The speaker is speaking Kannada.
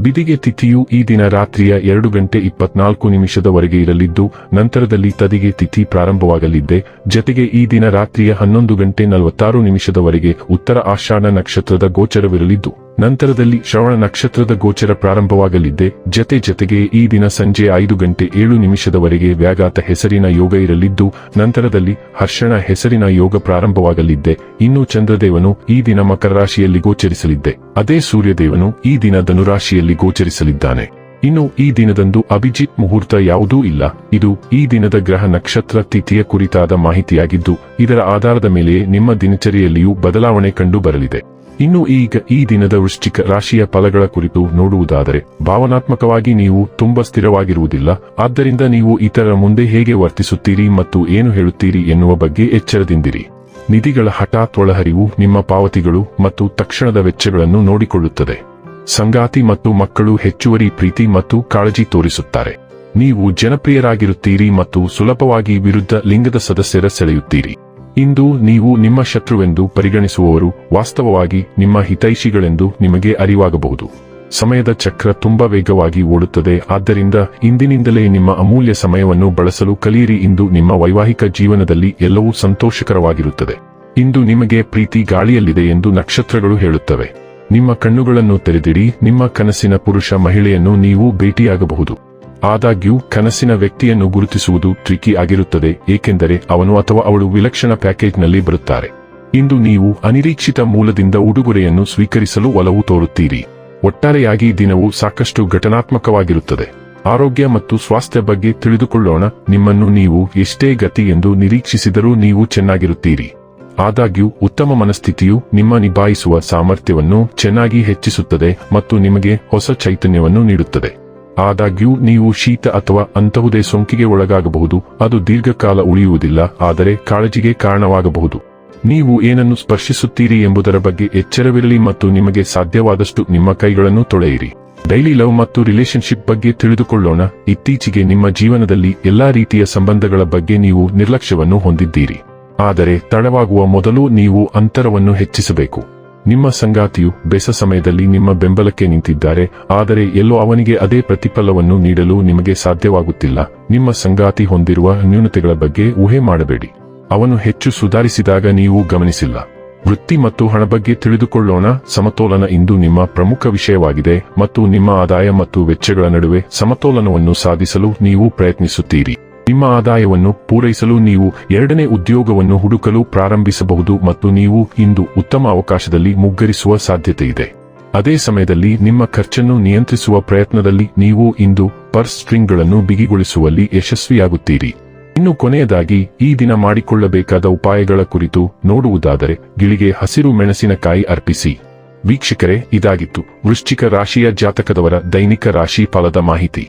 ಬಿದಿಗೆ ತಿಥಿಯು ಈ ದಿನ ರಾತ್ರಿಯ ಎರಡು ಗಂಟೆ ಇಪ್ಪತ್ನಾಲ್ಕು ನಿಮಿಷದವರೆಗೆ ಇರಲಿದ್ದು, ನಂತರದಲ್ಲಿ ತದಿಗೆ ತಿಥಿ ಪ್ರಾರಂಭವಾಗಲಿದ್ದೆ. ಜತೆಗೆ ಈ ದಿನ ರಾತ್ರಿಯ ಹನ್ನೊಂದು ಗಂಟೆ ನಲವತ್ತಾರು ನಿಮಿಷದವರೆಗೆ ಉತ್ತರ ಆಷಾಢ ನಕ್ಷತ್ರದ ಗೋಚರವಿರಲಿದ್ದು ನಂತರದಲ್ಲಿ ಶ್ರವಣ ನಕ್ಷತ್ರದ ಗೋಚರ ಪ್ರಾರಂಭವಾಗಲಿದ್ದೆ ಜತೆ ಜತೆಗೆ ಈ ದಿನ ಸಂಜೆ ಐದು ಗಂಟೆ ಏಳು ನಿಮಿಷದವರೆಗೆ ವ್ಯಾಘಾತ ಹೆಸರಿನ ಯೋಗ ಇರಲಿದ್ದು, ನಂತರದಲ್ಲಿ ಹರ್ಷಣ ಹೆಸರಿನ ಯೋಗ ಪ್ರಾರಂಭವಾಗಲಿದ್ದೆ ಇನ್ನು ಚಂದ್ರದೇವನು ಈ ದಿನ ಮಕರ ರಾಶಿಯಲ್ಲಿ ಗೋಚರಿಸಲಿದ್ದೆ ಅದೇ ಸೂರ್ಯದೇವನು ಈ ದಿನ ಧನುರಾಶಿಯಲ್ಲಿ ಗೋಚರಿಸಲಿದ್ದಾನೆ. ಇನ್ನು ಈ ದಿನದಂದು ಅಭಿಜಿತ್ ಮುಹೂರ್ತ ಯಾವುದೂ ಇಲ್ಲ. ಇದು ಈ ದಿನದ ಗ್ರಹ ನಕ್ಷತ್ರ ತಿಥಿಯ ಕುರಿತಾದ ಮಾಹಿತಿಯಾಗಿದ್ದು, ಇದರ ಆಧಾರದ ಮೇಲೆ ನಿಮ್ಮ ದಿನಚರಿಯಲ್ಲಿಯೂ ಬದಲಾವಣೆ ಕಂಡು ಬರಲಿದೆ ಇನ್ನು ಈಗ ಈ ದಿನದ ವೃಶ್ಚಿಕ ರಾಶಿಯ ಫಲಗಳ ಕುರಿತು ನೋಡುವುದಾದರೆ, ಭಾವನಾತ್ಮಕವಾಗಿ ನೀವು ತುಂಬಾ ಸ್ಥಿರವಾಗಿರುವುದಿಲ್ಲ. ಆದ್ದರಿಂದ ನೀವು ಇತರರ ಮುಂದೆ ಹೇಗೆ ವರ್ತಿಸುತ್ತೀರಿ ಮತ್ತು ಏನು ಹೇಳುತ್ತೀರಿ ಎನ್ನುವ ಬಗ್ಗೆ ಎಚ್ಚರದಿಂದಿರಿ. ನಿಧಿಗಳ ಹಠಾತ್ ಒಳಹರಿವು ನಿಮ್ಮ ಪಾವತಿಗಳು ಮತ್ತು ತಕ್ಷಣದ ವೆಚ್ಚಗಳನ್ನು ನೋಡಿಕೊಳ್ಳುತ್ತದೆ. ಸಂಗಾತಿ ಮತ್ತು ಮಕ್ಕಳು ಹೆಚ್ಚುವರಿ ಪ್ರೀತಿ ಮತ್ತು ಕಾಳಜಿ ತೋರಿಸುತ್ತಾರೆ. ನೀವು ಜನಪ್ರಿಯರಾಗಿರುತ್ತೀರಿ ಮತ್ತು ಸುಲಭವಾಗಿ ವಿರುದ್ಧ ಲಿಂಗದ ಸದಸ್ಯರ ಸೆಳೆಯುತ್ತೀರಿ. ಇಂದು ನೀವು ನಿಮ್ಮ ಶತ್ರುವೆಂದು ಪರಿಗಣಿಸುವವರು ವಾಸ್ತವವಾಗಿ ನಿಮ್ಮ ಹಿತೈಷಿಗಳೆಂದು ನಿಮಗೆ ಅರಿವಾಗಬಹುದು. ಸಮಯದ ಚಕ್ರ ತುಂಬಾ ವೇಗವಾಗಿ ಓಡುತ್ತದೆ, ಆದ್ದರಿಂದ ಇಂದಿನಿಂದಲೇ ನಿಮ್ಮ ಅಮೂಲ್ಯ ಸಮಯವನ್ನು ಬಳಸಲು ಕಲಿಯಿರಿ ಇಂದು ನಿಮ್ಮ ವೈವಾಹಿಕ ಜೀವನದಲ್ಲಿ ಎಲ್ಲವೂ ಸಂತೋಷಕರವಾಗಿರುತ್ತದೆ. ಇಂದು ನಿಮಗೆ ಪ್ರೀತಿ ಗಾಳಿಯಲ್ಲಿದೆ ಎಂದು ನಕ್ಷತ್ರಗಳು ಹೇಳುತ್ತವೆ. ನಿಮ್ಮ ಕಣ್ಣುಗಳನ್ನು ತೆರೆದಿಡಿ, ನಿಮ್ಮ ಕನಸಿನ ಪುರುಷ ಮಹಿಳೆಯನ್ನು ನೀವು ಭೇಟಿಯಾಗಬಹುದು. ಆದಾಗ್ಯೂ, ಕನಸಿನ ವ್ಯಕ್ತಿಯನ್ನು ಗುರುತಿಸುವುದು ಟ್ರಿಕಿ ಆಗಿರುತ್ತದೆ, ಏಕೆಂದರೆ ಅವನು ಅಥವಾ ಅವಳು ವಿಲಕ್ಷಣ ಪ್ಯಾಕೇಜ್ನಲ್ಲಿ ಬರುತ್ತಾರೆ. ಇಂದು ನೀವು ಅನಿರೀಕ್ಷಿತ ಮೂಲದಿಂದ ಉಡುಗೊರೆಯನ್ನು ಸ್ವೀಕರಿಸಲು ಒಲವು ತೋರುತ್ತೀರಿ. ಒಟ್ಟಾರೆಯಾಗಿ ದಿನವು ಸಾಕಷ್ಟು ಘಟನಾತ್ಮಕವಾಗಿರುತ್ತದೆ. ಆರೋಗ್ಯ ಮತ್ತು ಸ್ವಾಸ್ಥ್ಯ ಬಗ್ಗೆ ತಿಳಿದುಕೊಳ್ಳೋಣ, ನಿಮ್ಮನ್ನು ನೀವು ಎಷ್ಟೇ ಗತಿ ಎಂದು ನಿರೀಕ್ಷಿಸಿದರೂ ನೀವು ಚೆನ್ನಾಗಿರುತ್ತೀರಿ. ಆದಾಗ್ಯೂ, ಉತ್ತಮ ಮನಸ್ಥಿತಿಯು ನಿಮ್ಮ ನಿಭಾಯಿಸುವ ಸಾಮರ್ಥ್ಯವನ್ನು ಚೆನ್ನಾಗಿ ಹೆಚ್ಚಿಸುತ್ತದೆ ಮತ್ತು ನಿಮಗೆ ಹೊಸ ಚೈತನ್ಯವನ್ನು ನೀಡುತ್ತದೆ. ಆದಾಗ್ಯೂ ನೀವು ಶೀತ ಅಥವಾ ಅಂತಹುದೇ ಸೋಂಕಿಗೆ ಒಳಗಾಗಬಹುದು, ಅದು ದೀರ್ಘಕಾಲ ಉಳಿಯುವುದಿಲ್ಲ, ಆದರೆ ಕಾಳಜಿಗೆ ಕಾರಣವಾಗಬಹುದು. ನೀವು ಏನನ್ನು ಸ್ಪರ್ಶಿಸುತ್ತೀರಿ ಎಂಬುದರ ಬಗ್ಗೆ ಎಚ್ಚರವಿರಲಿ ಮತ್ತು ನಿಮಗೆ ಸಾಧ್ಯವಾದಷ್ಟು ನಿಮ್ಮ ಕೈಗಳನ್ನು ತೊಳೆಯಿರಿ. ಡೈಲಿ ಲವ್ ಮತ್ತು ರಿಲೇಶನ್ಶಿಪ್ ಬಗ್ಗೆ ತಿಳಿದುಕೊಳ್ಳೋಣ, ಇತ್ತೀಚೆಗೆ ನಿಮ್ಮ ಜೀವನದಲ್ಲಿ ಎಲ್ಲಾ ರೀತಿಯ ಸಂಬಂಧಗಳ ಬಗ್ಗೆ ನೀವು ನಿರ್ಲಕ್ಷ್ಯವನ್ನು ಹೊಂದಿದ್ದೀರಿ. ಆದರೆ ತಡವಾಗುವ ಮೊದಲು ನೀವು ಅಂತರವನ್ನು ಹೆಚ್ಚಿಸಬೇಕು. ನಿಮ್ಮ ಸಂಗಾತಿಯು ಬೆಸ ಸಮಯದಲ್ಲಿ ನಿಮ್ಮ ಬೆಂಬಲಕ್ಕೆ ನಿಂತಿದ್ದಾರೆ, ಆದರೆ ಎಲ್ಲೋ ಅವನಿಗೆ ಅದೇ ಪ್ರತಿಫಲವನ್ನು ನೀಡಲು ನಿಮಗೆ ಸಾಧ್ಯವಾಗುತ್ತಿಲ್ಲ. ನಿಮ್ಮ ಸಂಗಾತಿ ಹೊಂದಿರುವ ನ್ಯೂನತೆಗಳ ಬಗ್ಗೆ ಊಹೆ ಮಾಡಬೇಡಿ. ಅವನು ಹೆಚ್ಚು ಸುಧಾರಿಸಿದಾಗ ನೀವು ಗಮನಿಸಿಲ್ಲ. ವೃತ್ತಿ ಮತ್ತು ಹಣ ಬಗ್ಗೆ ತಿಳಿದುಕೊಳ್ಳೋಣ. ಸಮತೋಲನ ಇಂದು ನಿಮ್ಮ ಪ್ರಮುಖ ವಿಷಯವಾಗಿದೆ ಮತ್ತು ನಿಮ್ಮ ಆದಾಯ ಮತ್ತು ವೆಚ್ಚಗಳ ನಡುವೆ ಸಮತೋಲನವನ್ನು ಸಾಧಿಸಲು ನೀವು ಪ್ರಯತ್ನಿಸುತ್ತೀರಿ. ನಿಮ್ಮ ಆದಾಯವನ್ನು ಪೂರೈಸಲು ನೀವು ಎರಡನೇ ಉದ್ಯೋಗವನ್ನು ಹುಡುಕಲು ಪ್ರಾರಂಭಿಸಬಹುದು ಮತ್ತು ನೀವು ಇಂದು ಉತ್ತಮ ಅವಕಾಶದಲ್ಲಿ ಮುಗ್ಗರಿಸುವ ಸಾಧ್ಯತೆ ಇದೆ ಅದೇ ಸಮಯದಲ್ಲಿ ನಿಮ್ಮ ಖರ್ಚನ್ನು ನಿಯಂತ್ರಿಸುವ ಪ್ರಯತ್ನದಲ್ಲಿ ನೀವು ಇಂದು ಪರ್ಸ್ ಸ್ಟ್ರಿಂಗ್ಗಳನ್ನು ಬಿಗಿಗೊಳಿಸುವಲ್ಲಿ ಯಶಸ್ವಿಯಾಗುತ್ತೀರಿ. ಇನ್ನು ಕೊನೆಯದಾಗಿ, ಈ ದಿನ ಮಾಡಿಕೊಳ್ಳಬೇಕಾದ ಉಪಾಯಗಳ ಕುರಿತು ನೋಡುವುದಾದರೆ, ಗಿಳಿಗೆ ಹಸಿರು ಮೆಣಸಿನಕಾಯಿ ಅರ್ಪಿಸಿ. ವೀಕ್ಷಕರೇ, ಇದಾಗಿತ್ತು ವೃಶ್ಚಿಕ ರಾಶಿಯ ಜಾತಕದವರ ದೈನಿಕ ರಾಶಿ ಫಲದ ಮಾಹಿತಿ.